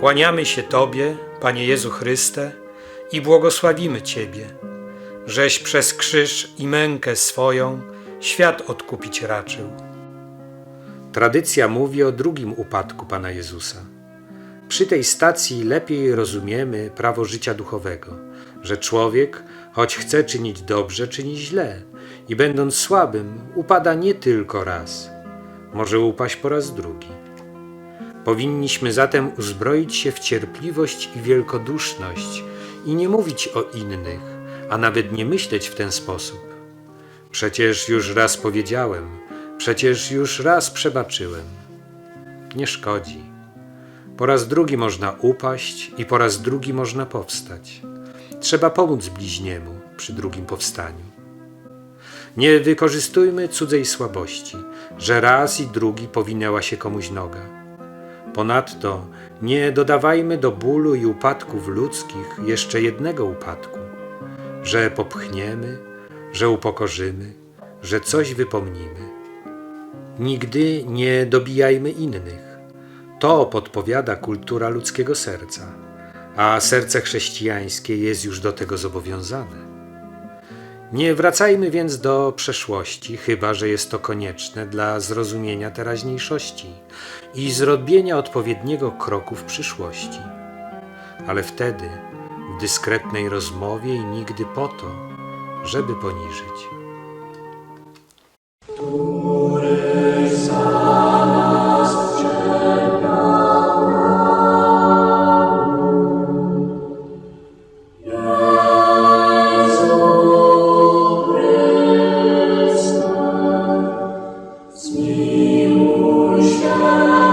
Kłaniamy się Tobie, Panie Jezu Chryste, i błogosławimy Ciebie, żeś przez krzyż i mękę swoją świat odkupić raczył. Tradycja mówi o drugim upadku Pana Jezusa. Przy tej stacji lepiej rozumiemy prawo życia duchowego, że człowiek, choć chce czynić dobrze, czyni źle i będąc słabym, upada nie tylko raz, może upaść po raz drugi. Powinniśmy zatem uzbroić się w cierpliwość i wielkoduszność i nie mówić o innych, a nawet nie myśleć w ten sposób. Przecież już raz powiedziałem, przecież już raz przebaczyłem. Nie szkodzi. Po raz drugi można upaść i po raz drugi można powstać. Trzeba pomóc bliźniemu przy drugim powstaniu. Nie wykorzystujmy cudzej słabości, że raz i drugi powinęła się komuś noga. Ponadto nie dodawajmy do bólu i upadków ludzkich jeszcze jednego upadku, że popchniemy, że upokorzymy, że coś wypomnimy. Nigdy nie dobijajmy innych. To podpowiada kultura ludzkiego serca, a serce chrześcijańskie jest już do tego zobowiązane. Nie wracajmy więc do przeszłości, chyba że jest to konieczne dla zrozumienia teraźniejszości i zrobienia odpowiedniego kroku w przyszłości. Ale wtedy w dyskretnej rozmowie i nigdy po to, żeby poniżyć. Lord.